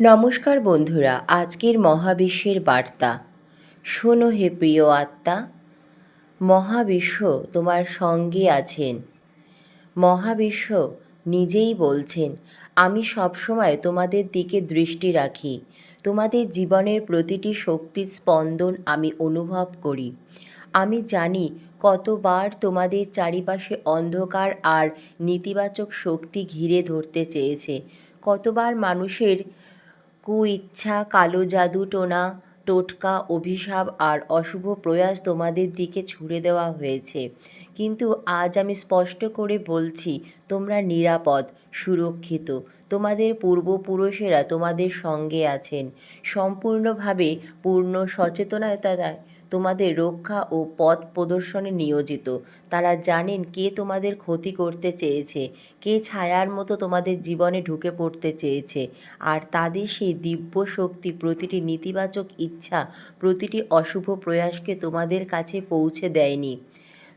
নমস্কার বন্ধুরা, আজকের মহাবিশ্বের বার্তা। শোনো হে প্রিয় আত্মা, মহাবিশ্ব তোমার সঙ্গে আছেন। মহাবিশ্ব নিজেই বলছেন, আমি সবসময় তোমাদের দিকে দৃষ্টি রাখি, তোমাদের জীবনের প্রতিটি শক্তির স্পন্দন আমি অনুভব করি। আমি জানি কতবার তোমাদের চারিপাশে অন্ধকার আর নেতিবাচক শক্তি ঘিরে ধরতে চেয়েছে, কতবার মানুষের কুইচ্ছা, কালো জাদু টোনা, টোটকা, অভিশাপ আর অশুভ প্রয়াস তোমাদের দিকে ছুড়ে দেওয়া হয়েছে। কিন্তু আজ আমি স্পষ্ট করে বলছি, তোমরা নিরাপদ, সুরক্ষিত তোমাদের পূর্বপুরুষেরা তোমাদের সঙ্গে আছেন। সম্পূর্ণভাবে পূর্ণ সচেতনতায় তোমাদের রক্ষা ও পথ প্রদর্শনে নিয়োজিত। তারা জানেন কে তোমাদের ক্ষতি করতে চেয়েছে, কে ছায়ার মতো তোমাদের জীবনে ঢুকে পড়তে চেয়েছে, আর তাদের সেই দিব্য শক্তি প্রতিটি নেতিবাচক ইচ্ছা, প্রতিটি অশুভ প্রয়াসকে তোমাদের কাছে পৌঁছে দেয়নি।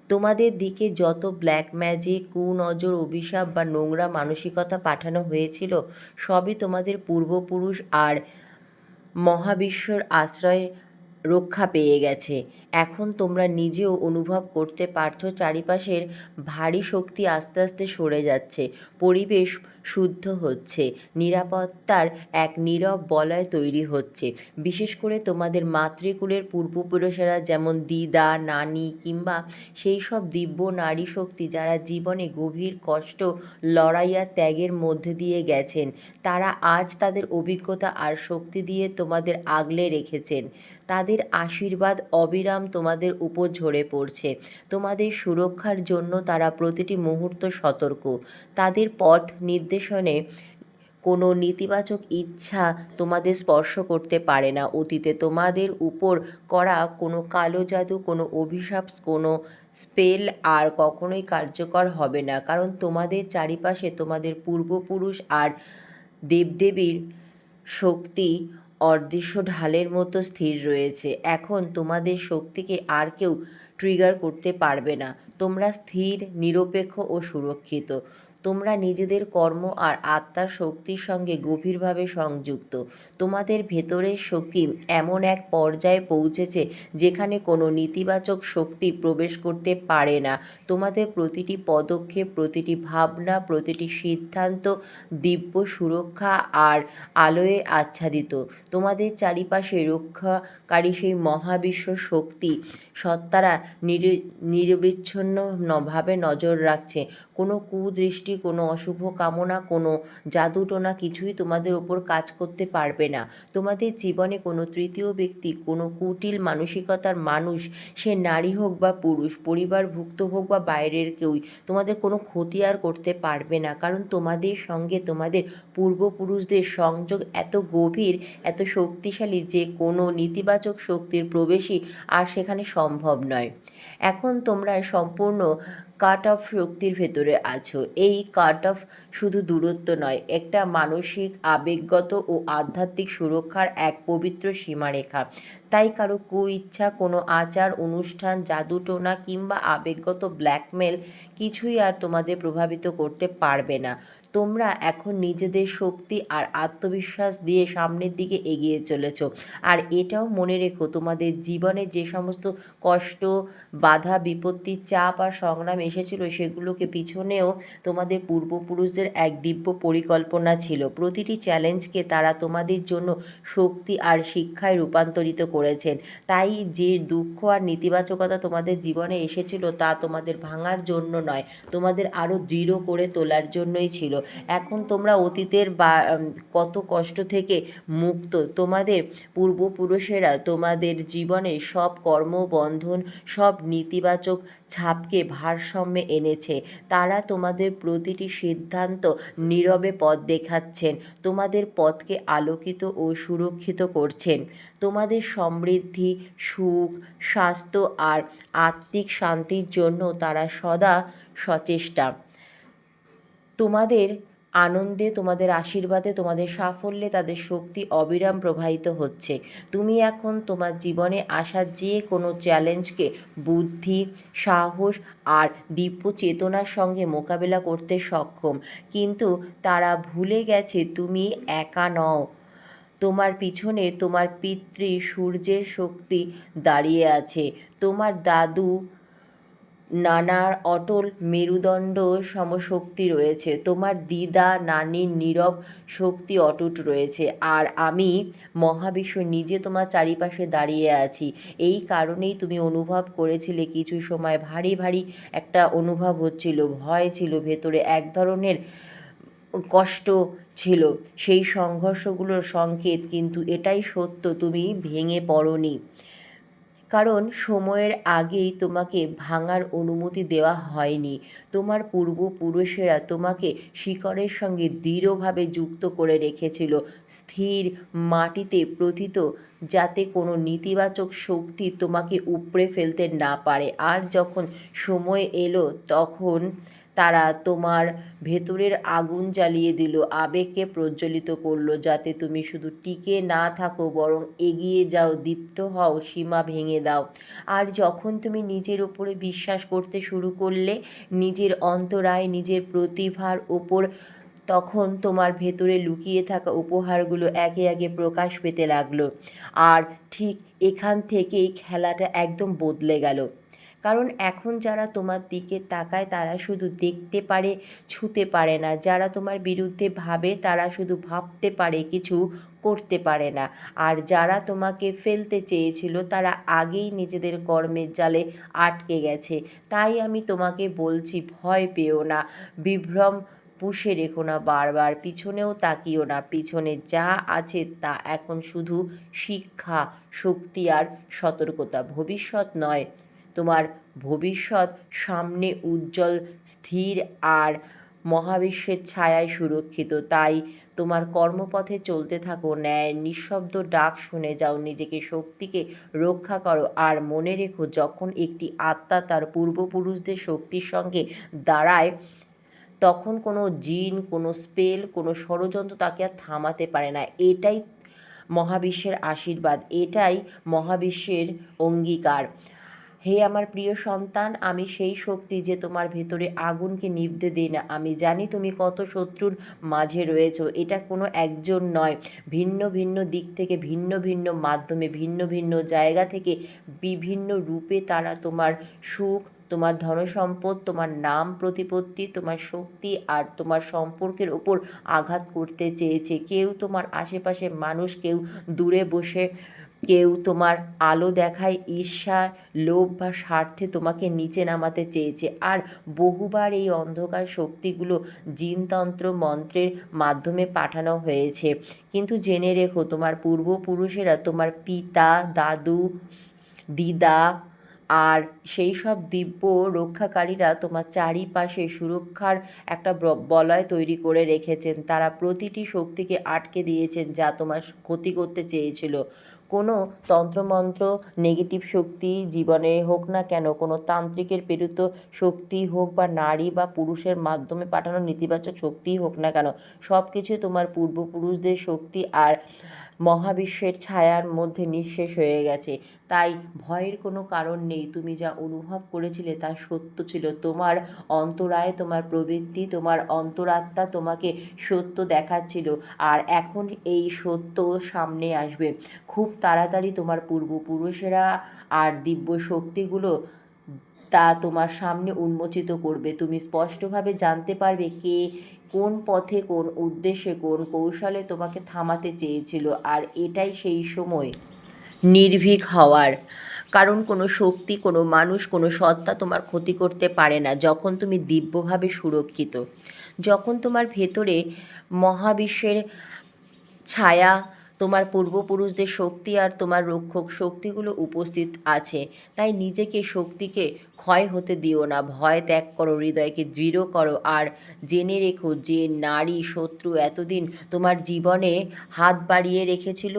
তোমাদের দিকে যত ব্ল্যাক ম্যাজিক কুনজর, অভিশাপ বা নোংরা মানসিকতা পাঠানো হয়েছিল, সবই তোমাদের পূর্বপুরুষ আর মহাবিশ্বর আশ্রয় রক্ষা পেয়ে গেছে। এখন তোমরা নিজেও অনুভব করতে পারছ, চারিপাশের ভারী শক্তি আস্তে আস্তে সরে যাচ্ছে। পরিবেশ শুদ্ধ হচ্ছে, নিরাপত্তার এক নীরব বলয় তৈরি হচ্ছে। বিশেষ করে তোমাদের মাতৃকুলের পূর্বপুরুষেরা যেমন দিদা, নানি কিংবা সেই সব দিব্য নারী শক্তি যারা জীবনে গভীর কষ্ট লড়াইয়া ত্যাগের মধ্যে দিয়ে গেছেন, তারা আজ তাদের অভিজ্ঞতা আর শক্তি দিয়ে তোমাদের আগলে রেখেছেন। তাদের আশীর্বাদ অবিরাম তোমাদের উপর ঝরে পড়ছে। তোমাদের সুরক্ষার জন্য তারা প্রতিটি মুহূর্ত সতর্ক। তাদের পথ নির্দেশনে কোনো নেতিবাচক ইচ্ছা তোমাদের স্পর্শ করতে পারে না। অতীতে তোমাদের উপর করা কোনো কালো জাদু, কোনো অভিশাপ, কোনো স্পেল আর কখনোই কার্যকর হবে না। কারণ তোমাদের চারিপাশে তোমাদের পূর্বপুরুষ আর দেবদেবীর শক্তি অদৃশ্য ঢালের মতো স্থির রয়েছে। এখন তোমাদের শক্তিকে আর কেউ ট্রিগার করতে পারবে না। তোমরা স্থির, নিরপেক্ষ ও সুরক্ষিত। তোমরা নিজেদের কর্ম আর আত্মার শক্তির সঙ্গে গভীরভাবে সংযুক্ত। তোমাদের ভেতরের শক্তি এমন এক পর্যায়ে পৌঁছেছে যেখানে কোনো নেতিবাচক শক্তি প্রবেশ করতে পারে না। তোমাদের প্রতিটি পদক্ষেপ, প্রতিটি ভাবনা, প্রতিটি সিদ্ধান্ত দিব্য সুরক্ষা আর আলোয় আচ্ছাদিত। তোমাদের চারিপাশে রক্ষাকারী সেই মহাবিশ্ব শক্তি সত্তারা নিরবিচ্ছিন্নভাবে নজর রাখছে। কোনো কুদৃষ্টি কোনো অশুভ কামনা, কোনো জাদুটোনা কিছুই তোমাদের ওপর কাজ করতে পারবে না। তোমাদের জীবনে কোনো তৃতীয় ব্যক্তি, কোনো কুটিল মানসিকতার মানুষ, সে নারী হোক বা পুরুষ, পরিবারভুক্ত হোক বা বাইরের কেউই, তোমাদের কোনো ক্ষতি আর করতে পারবে না। কারণ তোমাদের সঙ্গে তোমাদের পূর্বপুরুষদের সংযোগ এত গভীর, এত শক্তিশালী যে কোনো নেতিবাচক শক্তির প্রবেশই আর সেখানে সম্ভব নয়। এখন তোমরা সম্পূর্ণ কাট অফ শক্তির ভেতরে আছো। এই কাট অফ শুধু দূরত্ব নয়, একটা মানসিক, আবেগগত ও আধ্যাত্মিক সুরক্ষার এক পবিত্র সীমারেখা। তাই কারও কুইচ্ছা, কোনো আচার, অনুষ্ঠান, জাদুটোনা কিংবা আবেগগত ব্ল্যাকমেল কিছুই আর তোমাদের প্রভাবিত করতে পারবে না। তোমরা এখন নিজেদের শক্তি আর আত্মবিশ্বাস দিয়ে সামনের দিকে এগিয়ে চলেছ। আর এটাও মনে রেখো, তোমাদের জীবনে যে সমস্ত কষ্ট, বাধা, বিপত্তি, চাপ আর সংগ্রাম এসেছিল, সেগুলোকে পিছনেও তোমাদের পূর্বপুরুষদের এক দিব্য পরিকল্পনা ছিল। প্রতিটি চ্যালেঞ্জকে তারা তোমাদের জন্য শক্তি আর শিক্ষায় রূপান্তরিত করেছেন। তাই যে দুঃখ আর নেতিবাচকতা তোমাদের জীবনে এসেছিল, তা তোমাদের ভাঙার জন্য নয়, তোমাদের আরও দৃঢ় করে তোলার জন্যই ছিল। এখন তোমরা অতীতের বা কত কষ্ট থেকে মুক্ত। তোমাদের পূর্বপুরুষেরা তোমাদের জীবনে সব কর্মবন্ধন, সব নেতিবাচক ছাপকে ভারসাম্যে এনেছে। তারা তোমাদের প্রতিটি সিদ্ধান্ত নীরবে পথ দেখাচ্ছেন, তোমাদের পথকে আলোকিত ও সুরক্ষিত করছেন। তোমাদের সমৃদ্ধি, সুখ, স্বাস্থ্য আর আত্মিক শান্তির জন্য তারা সদা সচেষ্টা। তোমাদের আনন্দে, তোমাদের আশীর্বাদে, তোমাদের সাফল্যে, তাদের শক্তি অবিরাম প্রবাহিত হচ্ছে। তুমি এখন তোমার জীবনে আসা যে কোনো চ্যালেঞ্জকে, বুদ্ধি, সাহস আর দিব্য চেতনার সঙ্গে মোকাবেলা করতে সক্ষম। কিন্তু তারা ভুলে গেছে, তুমি একা নও। তোমার পিছনে তোমার পিতৃ সূর্যের শক্তি দাঁড়িয়ে আছে। তোমার দাদু নানার অটল মেরুদণ্ড সমশক্তি রয়েছে। তোমার দিদা নানির নীরব শক্তি অটুট রয়েছে। আর আমি, মহাবিশ্ব, নিজে তোমার চারিপাশে দাঁড়িয়ে আছি। এই কারণেই তুমি অনুভব করেছিলে কিছু সময় ভারী ভারী একটা অনুভব হচ্ছিল। ভয় ছিল, ভেতরে এক ধরনের কষ্ট ছিল। সেই সংঘর্ষগুলোর সংকেত, কিন্তু এটাই সত্য, তুমি ভেঙে পড়নি। কারণ সময়ের আগেই তোমাকে ভাঙার অনুমতি দেওয়া হয়নি। তোমার পূর্বপুরুষেরা তোমাকে শিকড়ের সঙ্গে দৃঢ়ভাবে যুক্ত করে রেখেছিল। স্থির মাটিতে প্রথিত, যাতে কোনো নেতিবাচক শক্তি তোমাকে উপড়ে ফেলতে না পারে। আর যখন সময় এলো, তখন তারা তোমার ভেতরের আগুন জ্বালিয়ে দিল, আবেগকে প্রজ্বলিত করল যাতে তুমি শুধু টিকে না থাকো, বরং এগিয়ে যাও, দীপ্ত হও, সীমা ভেঙে দাও। আর যখন তুমি নিজের ওপরে বিশ্বাস করতে শুরু করলে, নিজের অন্তরায়, নিজের প্রতিভার ওপর তখন তোমার ভেতরে লুকিয়ে থাকা উপহারগুলো একে একে প্রকাশ পেতে লাগল। আর ঠিক এখান থেকেই খেলাটা একদম বদলে গেল। কারণ এখন যারা তোমার দিকে তাকায়, তারা শুধু দেখতে পারে, ছুতে পারে না। যারা তোমার বিরুদ্ধে ভাবে, তারা শুধু ভাবতে পারে, কিছু করতে পারে না। আর যারা তোমাকে ফেলতে চেয়েছিল, তারা আগেই নিজেদের কর্মের জালে আটকে গেছে। তাই আমি তোমাকে বলছি, ভয় পেও না। বিভ্রম পুষে রেখো না বারবার। পিছনেও তাকিও না। পিছনে যা আছে, তা এখন শুধু শিক্ষা, শক্তি আর সতর্কতা। ভবিষ্যৎ নয়। তোমার ভবিষ্যৎ সামনে উজ্জ্বল, স্থির আর মহাবিশ্বের ছায়ায় সুরক্ষিত। তাই তোমার কর্মপথে চলতে থাকো, ন্যায় নিঃশব্দ ডাক শুনে যাও, নিজেকে, শক্তিকে রক্ষা করো। আর মনে রেখো, যখন একটি আত্মা তার পূর্বপুরুষদের শক্তির সঙ্গে দাঁড়ায়, তখন কোনো জিন, কোনো স্পেল, কোনো ষড়যন্ত্র তাকে আর থামাতে পারে না। এটাই মহাবিশ্বের আশীর্বাদ, এটাই মহাবিশ্বের অঙ্গীকার। হে আমার প্রিয় সন্তান, আমি সেই শক্তি যে তোমার ভেতরে আগুনকে নিভতে দিই না। আমি জানি তুমি কত শত্রুর মাঝে রয়েছো। এটা কোনো একজন নয়। ভিন্ন ভিন্ন দিক থেকে, ভিন্ন ভিন্ন মাধ্যমে, ভিন্ন ভিন্ন জায়গা থেকে, বিভিন্ন রূপে তারা তোমার সুখ, তোমার ধনসম্পদ, তোমার নাম প্রতিপত্তি, তোমার শক্তি আর তোমার সম্পর্কের ওপর আঘাত করতে চেয়েছে। কেউ তোমার আশেপাশে মানুষ, কেউ দূরে বসে কেউ তোমার আলো দেখায় ঈর্ষা লোভ বা স্বার্থে তোমাকে নিচে নামাতে চেয়েছে। আর বহুবার এই অন্ধকার শক্তিগুলো জিনতন্ত্র মন্ত্রের মাধ্যমে পাঠানো হয়েছে। কিন্তু জেনে রেখো, তোমার পূর্বপুরুষেরা তোমার পিতা, দাদু, দিদা আর সেই সব দিব্য রক্ষাকারীরা তোমার চারিপাশে সুরক্ষার একটা বলয় তৈরি করে রেখেছেন। তারা প্রতিটি শক্তিকে আটকে দিয়েছেন যা তোমার ক্ষতি করতে চেয়েছিল। কোনো তন্ত্রমন্ত্র নেগেটিভ শক্তি জীবনে হোক না কেন, কোনো তান্ত্রিকের প্রেরিত শক্তি হোক বা নারী বা পুরুষের মাধ্যমে পাঠানো নেতিবাচক শক্তিই হোক না কেন সব কিছু তোমার পূর্বপুরুষদের শক্তি আর মহাবিশ্বের ছায়ার মধ্যে নিঃশেষ হয়ে গেছে। তাই ভয়ের কোনো কারণ নেই। তুমি যা অনুভব করেছিলে তা সত্য ছিল। তোমার অন্তরায় তোমার প্রবৃত্তি, তোমার অন্তরাত্মা তোমাকে সত্য দেখাচ্ছিল আর এখন এই সত্য সামনে আসবে। খুব তাড়াতাড়ি তোমার পূর্বপুরুষেরা আর দিব্য শক্তিগুলো তা তোমার সামনে উন্মোচিত করবে। তুমি স্পষ্টভাবে জানতে পারবে কে কোন পথে, কোন উদ্দেশ্যে, কোন কৌশলে তোমাকে থামাতে চেয়েছিল? আর এটাই সেই সময় নির্ভীক হওয়ার। কারণ কোনো শক্তি, কোনো মানুষ, কোনো সত্তা তোমার ক্ষতি করতে পারে না যখন তুমি দিব্যভাবে সুরক্ষিত। যখন তোমার ভেতরে মহাবিশ্বের ছায়া তোমার পূর্বপুরুষদের শক্তি আর তোমার রক্ষক শক্তিগুলো উপস্থিত আছে। তাই নিজেকে শক্তিকে ক্ষয় হতে দিও না, ভয় ত্যাগ করো, হৃদয়কে দৃঢ় করো আর জেনে রেখো যে নারী শত্রু এতদিন তোমার জীবনে হাত বাড়িয়ে রেখেছিল,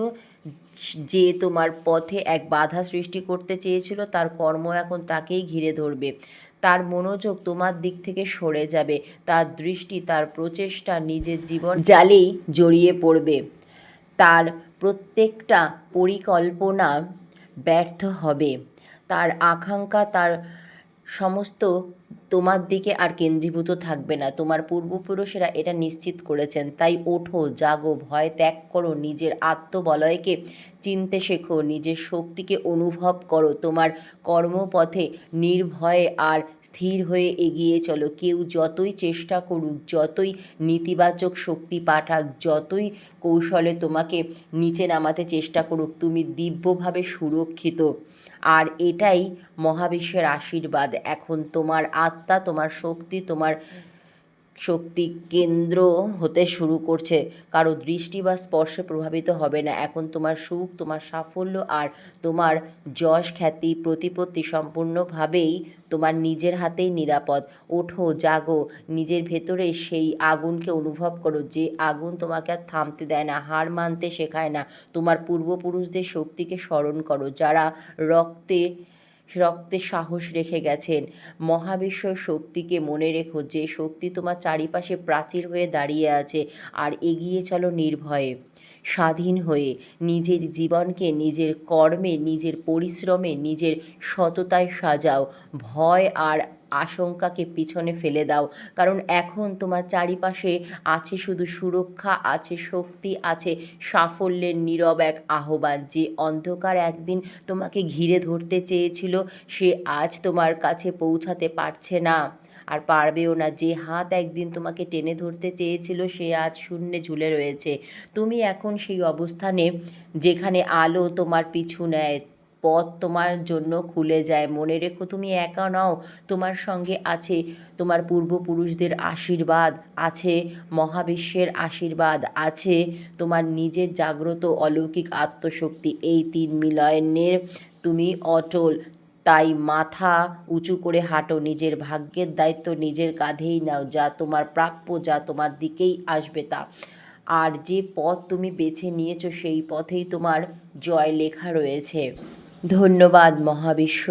যে তোমার পথে এক বাধা সৃষ্টি করতে চেয়েছিল, তার কর্ম এখন তাকেই ঘিরে ধরবে। তার মনোযোগ তোমার দিক থেকে সরে যাবে, তার দৃষ্টি, তার প্রচেষ্টা নিজের জীবন জালেই জড়িয়ে পড়বে। তার প্রত্যেকটা পরিকল্পনা ব্যর্থ হবে। তার আকাঙ্ক্ষা তার সমস্ত তোমার দিকে আর কেন্দ্রীভূত থাকবে না। তোমার পূর্বপুরুষেরা এটা নিশ্চিত করেছেন। তাই ওঠো, জাগো, ভয় ত্যাগ করো, নিজের আত্মবলয়কে চিনতে শেখো, নিজের শক্তিকে অনুভব করো। তোমার কর্মপথে নির্ভয়ে আর স্থির হয়ে এগিয়ে চলো। কেউ যতই চেষ্টা করুক, যতই নেতিবাচক শক্তি পাঠাক, যতই কৌশলে তোমাকে নিচে নামাতে চেষ্টা করুক, তুমি দিব্যভাবে সুরক্ষিত। আর এটাই মহাবিশ্বের আশীর্বাদ। এখন তোমার আত্মা তোমার শক্তি তোমার শক্তি কেন্দ্র হতে শুরু করছে। কারও দৃষ্টি বা স্পর্শে প্রভাবিত হবে না। এখন তোমার সুখ, তোমার সাফল্য আর তোমার যশ খ্যাতি প্রতিপত্তি সম্পূর্ণভাবেই তোমার নিজের হাতেই নিরাপদ। ওঠো, জাগো, নিজের ভেতরে সেই আগুনকে অনুভব করো। যে আগুন তোমাকে আর থামতে দেয় না, হার মানতে শেখায় না। তোমার পূর্বপুরুষদের শক্তিকে স্মরণ করো। যারা রক্তে রক্তে সাহস রেখে গেছেন। মহাবিশ্ব শক্তিকে মনে রেখো যে শক্তি তোমার চারিপাশে প্রাচীর হয়ে দাঁড়িয়ে আছে আর এগিয়ে চলো নির্ভয়ে। স্বাধীন হয়ে নিজের জীবনকে, নিজের কর্মে, নিজের পরিশ্রমে, নিজের সততায় সাজাও। ভয় আর আশঙ্কাকে পিছনে ফেলে দাও। কারণ এখন তোমার চারিপাশে আছে শুধু সুরক্ষা, আছে শক্তি, আছে সাফল্যের নীরব এক আহ্বান। যে অন্ধকার একদিন তোমাকে ঘিরে ধরতে চেয়েছিল, সে আজ তোমার কাছে পৌঁছাতে পারছে না। আর পারবেও না, যে হাত একদিন তোমাকে টেনে ধরতে চেয়েছিল, সে আজ শূন্যে ঝুলে রয়েছে। তুমি এখন সেই অবস্থানে যেখানে আলো তোমার পিছু নেয় পথ তোমার জন্য খুলে যায়। মনে রেখো তুমি একা নও, তোমার সঙ্গে আছে তোমার পূর্বপুরুষদের আশীর্বাদ, আছে মহাবিশ্বের আশীর্বাদ, আছে তোমার নিজের জাগ্রত অলৌকিক আত্মশক্তি। এই তিন মিলয়নের তুমি অটল, তাই মাথা উঁচু করে হাঁটো, নিজের ভাগ্যের দায়িত্ব নিজের কাঁধেই নাও, যা তোমার প্রাপ্য, যা তোমার দিকেই আসবে তা। আর যে পথ তুমি বেছে নিয়েছো, সেই পথেই তোমার জয় লেখা রয়েছে। ধন্যবাদ মহাবিশ্ব।